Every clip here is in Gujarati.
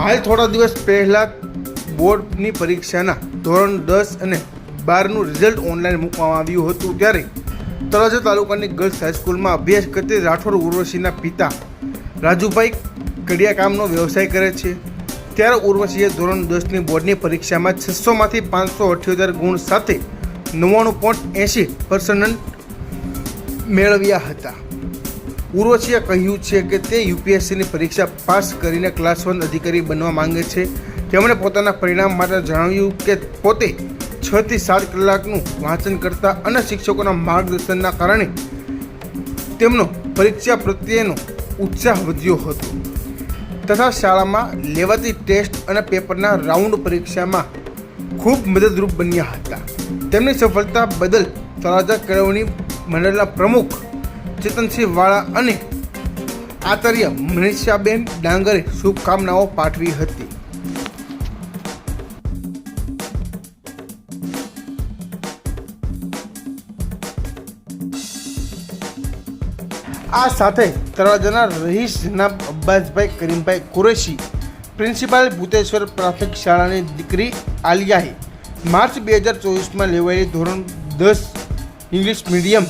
હાલ થોડા દિવસ પહેલાં બોર્ડની પરીક્ષાના ધોરણ દસ અને બારનું રિઝલ્ટ ઓનલાઈન મૂકવામાં આવ્યું હતું ત્યારે તળાજા તાલુકાની ગર્લ્સ હાઈસ્કૂલમાં અભ્યાસ કરતી રાઠોડ ઉર્વશીના પિતા રાજુભાઈ કડિયા કામનો વ્યવસાય કરે છે. ત્યારે ઉર્વશીએ ધોરણ દસની બોર્ડની પરીક્ષામાં છસોમાંથી પાંચસો અઠ્યોતેર ગુણ સાથે નવ્વાણું પોઈન્ટ એંશી પર્સન્ટ મેળવ્યા હતા. ઉર્વશીએ કહ્યું છે કે તે યુપીએસસીની પરીક્ષા પાસ કરીને ક્લાસ વન અધિકારી બનવા માંગે છે. તેમણે પોતાના પરિણામ માટે જણાવ્યું કે પોતે છ થી સાત કલાકનું વાંચન કરતા અને શિક્ષકોના માર્ગદર્શનના કારણે તેમનો પરીક્ષા પ્રત્યેનો ઉત્સાહ વધ્યો હતો. તથા શાળામાં લેવાતી ટેસ્ટ અને પેપરના રાઉન્ડ પરીક્ષામાં ખૂબ મદદરૂપ બન્યા હતા. તેમની સફળતા બદલ તળાજા કેળવણી મંડળના પ્રમુખ ચેતનસિંહ વાળા અને આચાર્ય મનીષાબેન ડાંગરે શુભકામનાઓ પાઠવી હતી. આ સાથે તળાજાના રહીશ જનાબ અબ્બાસભાઈ કરીમભાઈ કુરેશી, પ્રિન્સિપાલ ભૂતેશ્વર પ્રાથમિક શાળાની દીકરી આલિયાએ માર્ચ બે હજાર ચોવીસમાં લેવાયેલી ધોરણ દસ ઇંગ્લિશ મીડિયમ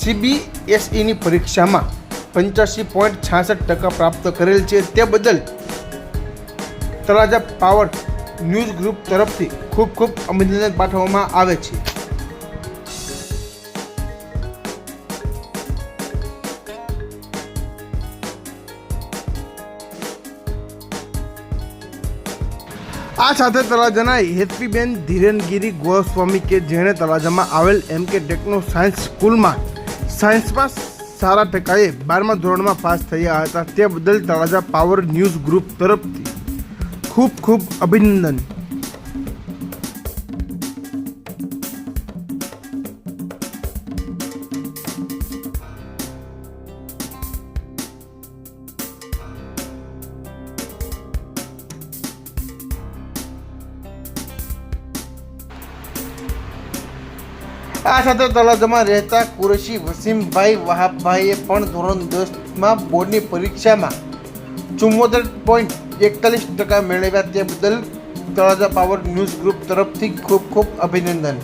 સીબીએસઈની પરીક્ષામાં પંચ્યાસી પોઈન્ટ છાસઠ ટકા પ્રાપ્ત કરેલ છે. તે બદલ તળાજા પાવર ન્યૂઝ ગ્રુપ તરફથી ખૂબ ખૂબ અભિનંદન પાઠવવામાં આવે છે. આ સાથે તળાજાના હેતવીબેન ધીરેનગીરી ગોસ્વામી કે જેણે તળાજામાં આવેલ એમ કે ટેકનો સાયન્સ સ્કૂલમાં સાયન્સમાં સારા ટકાએ બારમા ધોરણમાં પાસ થયા હતા. તે બદલ તળાજા પાવર ન્યૂઝ ગ્રુપ તરફથી ખૂબ ખૂબ અભિનંદન. આ સાથે તળાજામાં રહેતા કુરેશી, વસીમભાઈ, વહાબભાઈએ પણ ધોરણ દસમાં બોર્ડની પરીક્ષામાં ચુમ્મોતેર પોઈન્ટ એકતાલીસ ટકા મેળવ્યા તે બદલ તળાજા પાવર ન્યૂઝ ગ્રુપ તરફથી ખૂબ ખૂબ અભિનંદન.